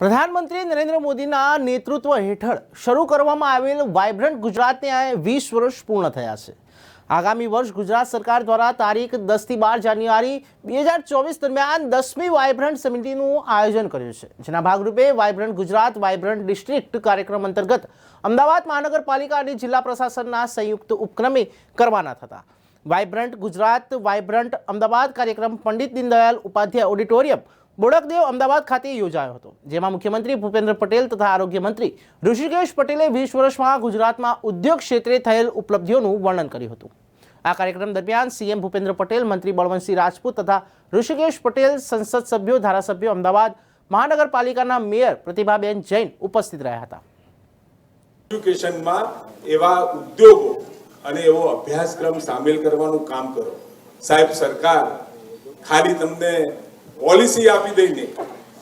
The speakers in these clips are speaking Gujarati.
પ્રધાનમંત્રી નરેન્દ્ર મોદીના નેતૃત્વ હેઠળ શરૂ કરવામાં આવેલ વાઇબ્રન્ટ ગુજરાતને આ વીસ વર્ષ પૂર્ણ થયા છે. આગામી વર્ષ ગુજરાત સરકાર દ્વારા તારીખ દસથી બાર જાન્યુઆરી બે હજાર ચોવીસ દરમિયાન દસમી વાઇબ્રન્ટ સમિતિનું આયોજન કર્યું છે. જેના ભાગરૂપે વાઇબ્રન્ટ ગુજરાત વાઇબ્રન્ટ ડિસ્ટ્રિક્ટ કાર્યક્રમ અંતર્ગત અમદાવાદ મહાનગરપાલિકા અને જિલ્લા પ્રશાસનના સંયુક્ત ઉપક્રમે કરવાના થતા. વાઇબ્રન્ટ ગુજરાત વાઇબ્રન્ટ અમદાવાદ કાર્યક્રમ પંડિત દીનદયાલ ઉપાધ્યાય ઓડિટોરિયમ બોડકદેવ અમદાવાદ ખાતે યોજાયો હતો, જેમાં મુખ્યમંત્રી ભૂપેન્દ્ર પટેલ તથા આરોગ્ય મંત્રી ઋષિકેશ પટેલે વીસ વર્ષમાં ગુજરાતમાં ઉદ્યોગ ક્ષેત્રે થયેલ ઉપલબ્ધિઓનું વર્ણન કર્યું હતું. આ કાર્યક્રમ દરમિયાન સીએમ ભૂપેન્દ્ર પટેલ, મંત્રી બળવંતસિંહ રાજપૂત તથા ઋષિકેશ પટેલ સંસદ સભ્યો, ધારાસભ્યો, અમદાવાદ મહાનગરપાલિકાના મેયર પ્રતિભાબેન જૈન ઉપસ્થિત રહ્યા હતા. એજ્યુકેશનમાં એવા ઉદ્યોગો અને એવો અભ્યાસક્રમ સામેલ કરવાનું કામ કરો. સાહેબ, સરકાર ખાલી તમને પોલિસી આપી દઈને.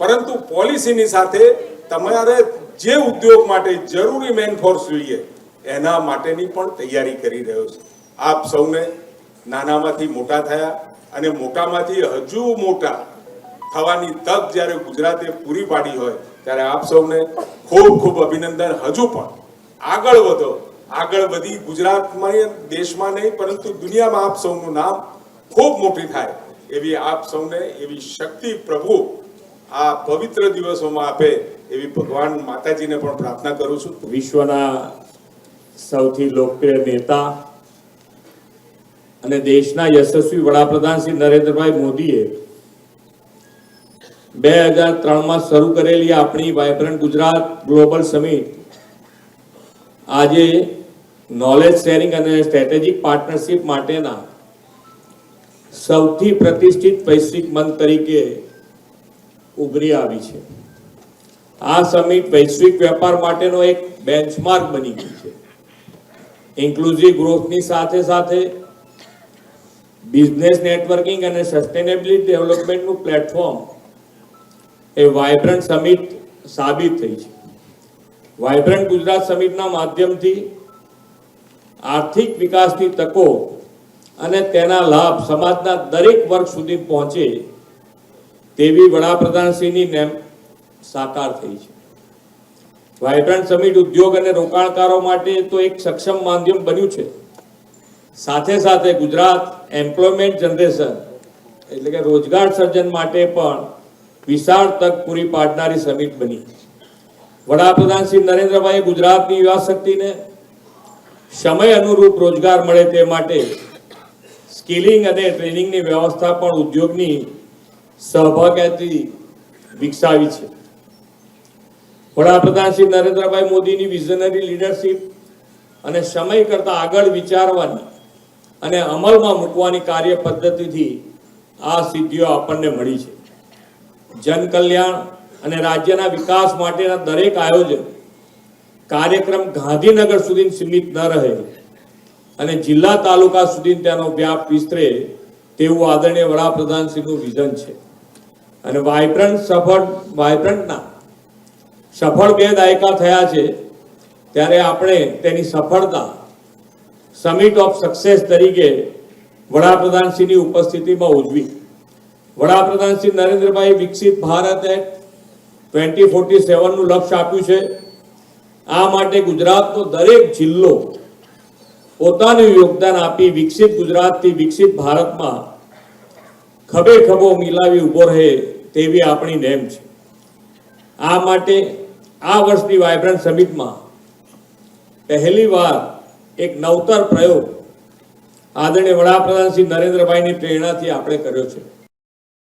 પરંતુ પોલિસીની સાથે તમારે જે ઉદ્યોગ માટે જરૂરી મેનફોર્સ જોઈએ, એના માટેની પણ તૈયારી કરી રહ્યો છે. આપ સૌને નાનામાંથી મોટા થયા અને મોટામાંથી હજુ મોટા થવાની તક જ્યારે ગુજરાતે પૂરી પાડી હોય, ત્યારે આપ સૌને ખૂબ ખૂબ અભિનંદન. હજુ પણ આગળ વધો. આગળ વધી ગુજરાતમાં દેશમાં નહીં, પરંતુ દુનિયામાં આપ સૌનું નામ ખૂબ મોટી થાય. એવી આપ સૌને એવી શક્તિ પ્રભુ આ પવિત્ર દિવસોમાં આપે એવી ભગવાન માતાજીને પણ પ્રાર્થના કરું છું. વિશ્વના સૌથી લોકપ્રિય નેતા અને દેશના યશસ્વી વડાપ્રધાન શ્રી નરેન્દ્રભાઈ મોદીએ બે હજાર ત્રણમાં શરૂ કરેલી આપણી વાઇબ્રન્ટ ગુજરાત ગ્લોબલ સમિટ આજે નોલેજ શેરિંગ અને સ્ટ્રેટેજિક પાર્ટનરશિપ માટેના સૌથી પ્રતિષ્ઠિત વૈશ્વિક મંચ તરીકે ઉભરી આવી છે. આ સમિટ વૈશ્વિક વેપાર માટેનો એક બેન્ચમાર્ક બની ગઈ છે. ઇન્ક્લુઝિવ ગ્રોથની સાથે સાથે બિઝનેસ નેટવર્કિંગ અને સસ્ટેનેબિલિટી ડેવલપમેન્ટનું પ્લેટફોર્મ એ વાયબ્રન્ટ સમિટ સાબિત થઈ છે. વાયબ્રન્ટ ગુજરાત સમિટના માધ્યમથી આર્થિક વિકાસની તકો અને તેના લાભ સમાજના દરેક વર્ગ સુધી પહોંચે તેવી વડાપ્રધાનશ્રીની નેમ સાકાર થઈ છે. વાઇબ્રન્ટ સમિટ ઉદ્યોગ અને રોકાણકારો માટે તો એક સક્ષમ માધ્યમ બન્યું છે. સાથે સાથે ગુજરાત એમ્પ્લોયમેન્ટ જનરેશન, એટલે કે રોજગાર સર્જન માટે પણ વિશાળ તક પૂરી પાડનારી સમિટ બની વડાપ્રધાન શ્રી નરેન્દ્રભાઈ ગુજરાતની યુવા શક્તિને સમય અનુરૂપ રોજગાર મળે તે માટે સ્કિલિંગ અને ટ્રેનિંગની વ્યવસ્થા પણ ઉદ્યોગની સહભાગીથી વિકસાવી છે. વડાપ્રધાન શ્રી નરેન્દ્રભાઈ મોદીની વિઝનરી લીડરશિપ અને સમય કરતાં આગળ વિચારવાની અને અમલમાં મૂકવાની કાર્ય પદ્ધતિથી આ સિદ્ધિઓ આપણને મળી છે. જન કલ્યાણ અને રાજ્યના વિકાસ માટેના દરેક આયોજન કાર્યક્રમ ગાંધીનગર સુધી સીમિત ન રહે. અને જિલ્લા તાલુકા સુધી તેનો વ્યાપ વિસ્તરે તેવું આદરણીય વડાપ્રધાનશ્રીનું વિઝન છે. અને વાઇબ્રન્ટ સફળ વાઇબ્રન્ટના સફળ બે દાયકા થયા છે. ત્યારે આપણે તેની સફળતા સમિટ ઓફ સક્સેસ તરીકે વડાપ્રધાનશ્રીની ઉપસ્થિતિમાં ઉજવી. વડાપ્રધાન શ્રી નરેન્દ્રભાઈ વિકસિત ભારત ટ્વેન્ટી ફોર્ટી સેવનનું લક્ષ્ય આપ્યું છે. આ માટે ગુજરાતનો દરેક જિલ્લો પોતાનું યોગદાન આપી વિકસિત ગુજરાતથી વિકસિત ભારતમાં ખભે ખભો મિલાવી ઊભો રહે તેવી આપણી નેમ છે. આ માટે આ વર્ષની વાયબ્રન્ટ સમિટમાં પહેલી વાર એક નવતર પ્રયોગ આદરણીય વડાપ્રધાન શ્રી નરેન્દ્રભાઈની પ્રેરણાથી આપણે કર્યો છે.